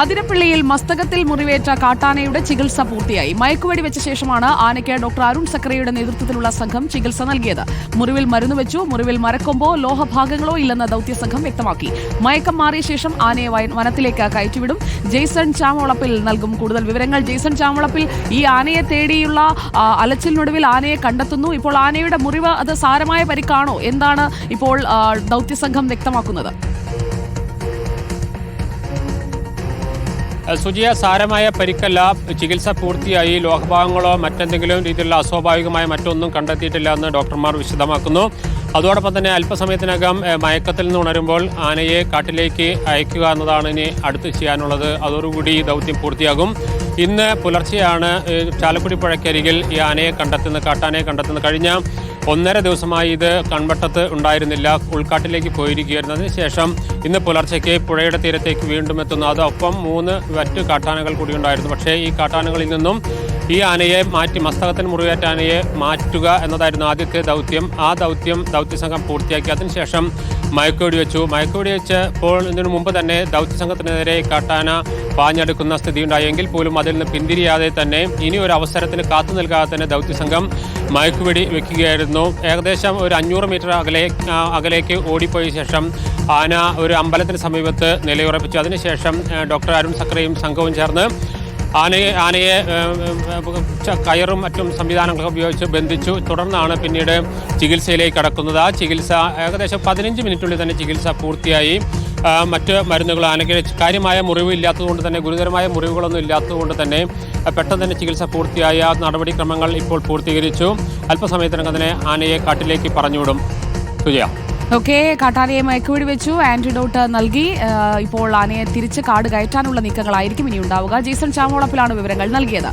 അതിരപ്പള്ളിയിൽ മസ്തകത്തിൽ മുറിവേറ്റ കാട്ടാനയുടെ ചികിത്സ പൂർത്തിയായി. മയക്കുവെടി വെച്ച ശേഷമാണ് ആനയ്ക്ക് ഡോക്ടർ അരുൺ സക്രയുടെ നേതൃത്വത്തിലുള്ള സംഘം ചികിത്സ നൽകിയത്. മുറിവിൽ മരുന്ന് വെച്ചു മുറിവിൽ മരക്കൊമ്പോ ലോഹഭാഗങ്ങളോ ഇല്ലെന്ന് ദൌത്യസംഘം വ്യക്തമാക്കി. മയക്കം മാറിയ ശേഷം ആനയെ വനത്തിലേക്ക് കയറ്റിവിടും. ജെയ്സൺ ചാമവളപ്പിൽ നൽകും കൂടുതൽ വിവരങ്ങൾ. ജെയ്സൺ ചാമവളപ്പിൽ ഈ ആനയെ തേടിയുള്ള അലച്ചിലിനൊടുവിൽ ആനയെ കണ്ടെത്തുന്നു. ഇപ്പോൾ ആനയുടെ മുറിവ് അത് സാരമായ പരിക്കാണോ? എന്താണ് ഇപ്പോൾ ദൌത്യ സംഘം വ്യക്തമാക്കുന്നത്? സുജിയ സാരമായ പരിക്കല്ല. ചികിത്സ പൂർത്തിയായി. ലോഹഭാഗങ്ങളോ മറ്റെന്തെങ്കിലും രീതിയിലുള്ള അസ്വാഭാവികമായ മറ്റൊന്നും കണ്ടെത്തിയിട്ടില്ല എന്ന് ഡോക്ടർമാർ വിശദമാക്കുന്നു. അതോടൊപ്പം തന്നെ അല്പസമയത്തിനകം മയക്കത്തിൽ നിന്ന് ഉണരുമ്പോൾ ആനയെ കാട്ടിലേക്ക് അയക്കുക എന്നതാണ് ഇനി അടുത്ത് ചെയ്യാനുള്ളത്. അതോടുകൂടി ഈ ദൗത്യം പൂർത്തിയാകും. ഇന്ന് പുലർച്ചെയാണ് ചാലക്കുടി പുഴയ്ക്കരികിൽ ഈ ആനയെ കണ്ടെത്തുന്ന കാട്ടാനയെ കണ്ടെത്തുന്ന കഴിഞ്ഞ ഒന്നര ദിവസമായി ഇത് കൺവട്ടത്ത് ഉണ്ടായിരുന്നില്ല. ഉൾക്കാട്ടിലേക്ക് പോയിരിക്കുകയായിരുന്നു. അതിനുശേഷം ഇന്ന് പുലർച്ചയ്ക്ക് പുഴയുടെ തീരത്തേക്ക് വീണ്ടും എത്തുന്നു. അതൊപ്പം മൂന്ന് മറ്റ് കാട്ടാനകൾ കൂടി ഉണ്ടായിരുന്നു. പക്ഷേ ഈ കാട്ടാനകളിൽ നിന്നും ഈ ആനയെ മാറ്റി മസ്തകത്തിന് മുറിവേറ്റ ആനയെ മാറ്റുക എന്നതായിരുന്നു ആദ്യത്തെ ദൗത്യം. ആ ദൗത്യം ദൗത്യസംഘം പൂർത്തിയാക്കി. അതിനുശേഷം മയക്കുവെടി വെച്ചു. മയക്കുവെടി വെച്ചപ്പോൾ ഇതിനു മുമ്പ് തന്നെ ദൗത്യസംഘത്തിനെതിരെ കാട്ടാന പാഞ്ഞെടുക്കുന്ന സ്ഥിതി ഉണ്ടായെങ്കിൽ പോലും അതിൽ നിന്ന് പിന്തിരിയാതെ തന്നെ ഇനി ഒരു അവസരത്തിന് കാത്തു നിൽക്കാതെ തന്നെ ദൗത്യസംഘം മയക്കുവെടി വെക്കുകയായിരുന്നു. ഏകദേശം ഒരു അഞ്ഞൂറ് മീറ്റർ അകലെ അകലേക്ക് ഓടിപ്പോയ ശേഷം ആന ഒരു അമ്പലത്തിന് സമീപത്ത് നിലയുറപ്പിച്ചു. അതിനുശേഷം ഡോക്ടർ അരുൺ സക്രയും സംഘവും ചേർന്ന് ആനയെ ആനയെ കയറും മറ്റും സംവിധാനങ്ങളൊക്കെ ഉപയോഗിച്ച് ബന്ധിച്ചു. തുടർന്നാണ് പിന്നീട് ചികിത്സയിലേക്ക് കടക്കുന്നത്. ആ ചികിത്സ ഏകദേശം പതിനഞ്ച് മിനിറ്റുള്ളിൽ തന്നെ ചികിത്സ പൂർത്തിയായി. മറ്റ് മരുന്നുകൾ ആനയ്ക്ക് കാര്യമായ മുറിവ് ഇല്ലാത്തതുകൊണ്ട് തന്നെ ഗുരുതരമായ മുറിവുകളൊന്നും ഇല്ലാത്തതുകൊണ്ട് തന്നെ പെട്ടെന്ന് തന്നെ ചികിത്സ പൂർത്തിയായ. നടപടിക്രമങ്ങൾ ഇപ്പോൾ പൂർത്തീകരിച്ചു. അല്പസമയത്തിനകം തന്നെ ആനയെ കാട്ടിലേക്ക് പറഞ്ഞുവിടും. സുജയ. ഓക്കെ കാട്ടാനയെ മയക്കുവെടി വെച്ചു. ആന്റിഡോട്ട് നൽകി. ഇപ്പോൾ ആനയെ തിരിച്ച് കാട് കയറ്റാനുള്ള നീക്കങ്ങളായിരിക്കും ഇനി ഉണ്ടാവുക. ജേസൺ ചാമോളപ്പിലാണ് വിവരങ്ങൾ നൽകിയത്.